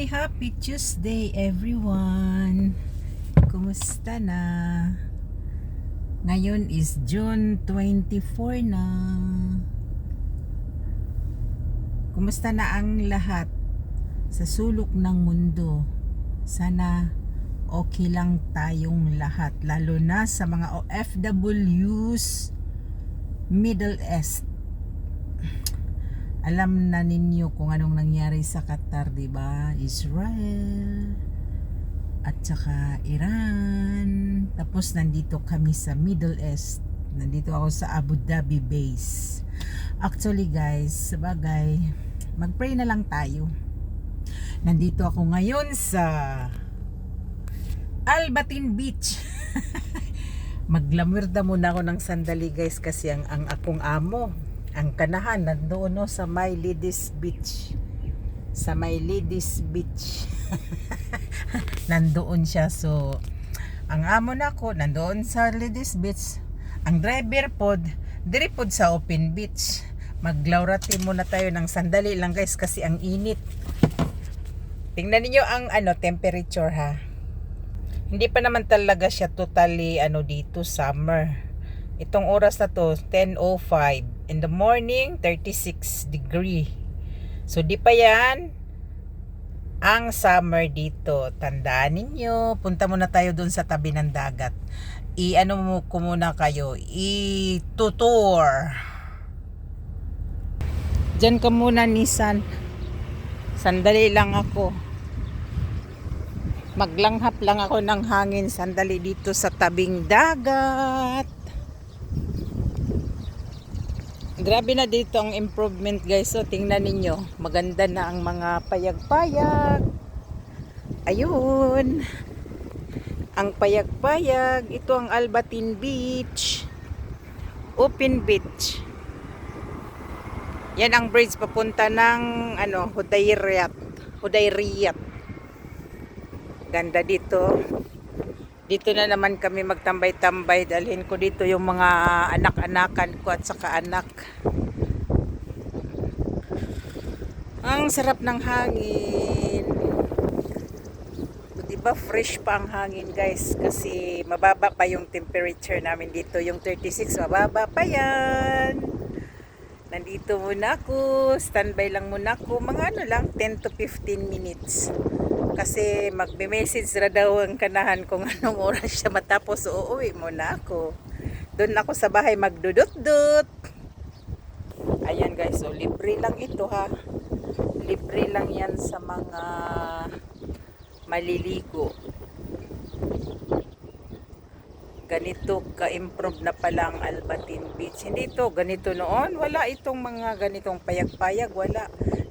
Hi! Happy Tuesday everyone! Kumusta na? Ngayon is June 24 na. Kumusta na ang lahat sa sulok ng mundo? Sana okay lang tayong lahat. Lalo na sa mga OFWs Middle East alam na ninyo kung anong nangyari sa Qatar, 'di ba? Israel at saka Iran. Tapos nandito kami sa Middle East. Nandito ako sa Abu Dhabi base. Actually, guys, sabagay, mag-pray na lang tayo. Nandito ako ngayon sa Albatin Beach. Maglamirda muna ako ng sandali, guys, kasi ang, ang akong amo, ang kanahan nandoon no sa My Ladies Beach. Sa My Ladies Beach. Nandoon siya. So ang amo nako nandoon sa Ladies Beach. Ang driver pod diri pod sa open beach. Maglaurati muna tayo ng sandali lang guys kasi ang init. Tingnan niyo ang ano temperature ha? Hindi pa naman talaga siya totally ano dito summer Itong oras na to, 10.05. In the morning, 36 degree. So, di pa yan ang summer dito. Tandaan ninyo, punta muna tayo dun sa tabi ng dagat. I-ano mo ko muna kayo, i-tutor. Diyan ka muna, Nissan. Sandali lang ako. Maglanghap lang ako ng hangin sandali dito sa tabing dagat. Grabe na dito ang improvement guys. So tingnan ninyo, maganda na ang mga payag-payag. Ayun. Ang payag-payag, ito ang Albatin Beach. Open beach. Yan ang bridge papunta ng ano, Hudayriyat. Hudayriyat. Ganda dito. Dito na naman kami magtambay-tambay. Dalhin ko dito yung mga anak-anakan ko at saka anak. Ang sarap ng hangin. Diba fresh pa ang hangin guys kasi mababa pa yung temperature namin dito. Yung 36 mababa pa yan. Nandito muna ako. Standby lang muna ako. Mga ano lang 10 to 15 minutes kasi magme-message na daw ang kanahan kung anong oras siya matapos. Uuwi muna ako. Doon ako sa bahay magdudot-dot ayan guys. So libre lang ito ha? Libre lang yan sa mga maliligo. Ganito ka-improve na pala ang Albatin Beach. Hindi to ganito noon. Wala itong mga ganitong payag-payag. Wala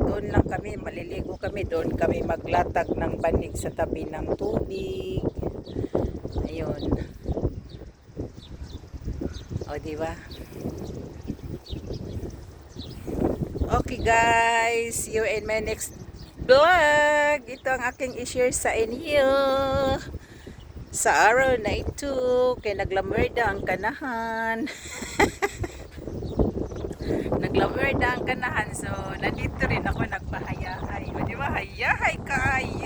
doon lang kami, maliligo kami, doon kami maglatag ng banig sa tabi ng tubig. Ayun. O, di ba? Okay guys, see you in my next vlog. Ito ang aking i-share sa inyo. Sa araw na ito, kay naglamerda ang kanahan. naglamerda ang kanahan. So, nandito rin ako nagpahayahay. O, di ba? Hayahay kay.